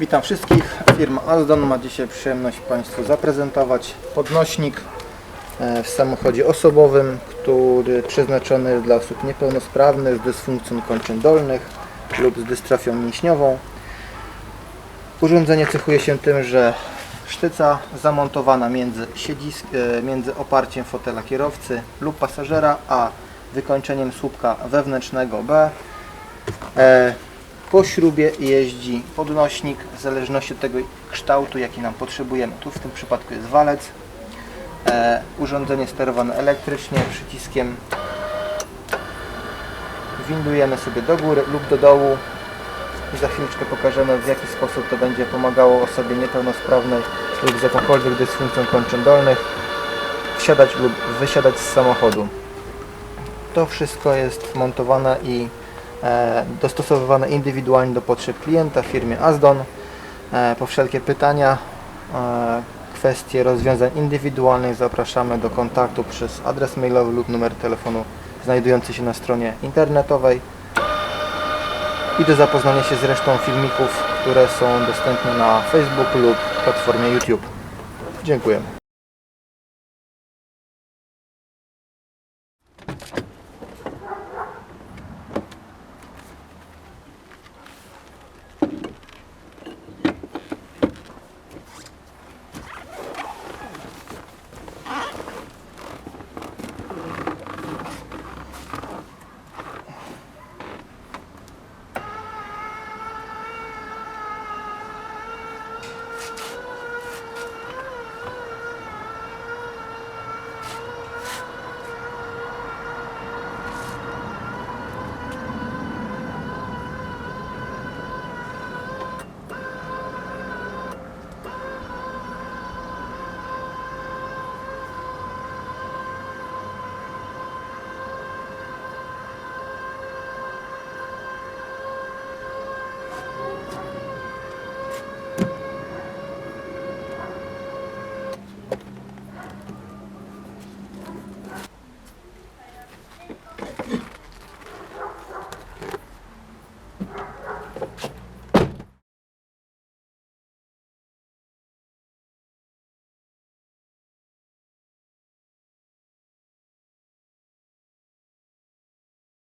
Witam wszystkich. Firma Azdon ma dzisiaj przyjemność Państwu zaprezentować podnośnik e, w samochodzie osobowym, który przeznaczony jest dla osób niepełnosprawnych z dysfunkcją kończyn dolnych lub z dystrofią mięśniową. Urządzenie cechuje się tym, że sztyca zamontowana między, siedzisk, e, między oparciem fotela kierowcy lub pasażera, a wykończeniem słupka wewnętrznego B. Po śrubie jeździ podnośnik w zależności od tego kształtu, jaki nam potrzebujemy. Tu w tym przypadku jest walec. E, urządzenie sterowane elektrycznie, przyciskiem windujemy sobie do góry lub do dołu za chwileczkę pokażemy w jaki sposób to będzie pomagało osobie niepełnosprawnej lub z jakąkolwiek dysfunkcją kończyn dolnych wsiadać lub wysiadać z samochodu. To wszystko jest montowane i dostosowywane indywidualnie do potrzeb klienta w firmie Azdon. E, po wszelkie pytania, e, kwestie rozwiązań indywidualnych zapraszamy do kontaktu przez adres mailowy lub numer telefonu znajdujący się na stronie internetowej i do zapoznania się z resztą filmików, które są dostępne na Facebooku lub platformie YouTube. Dziękujemy.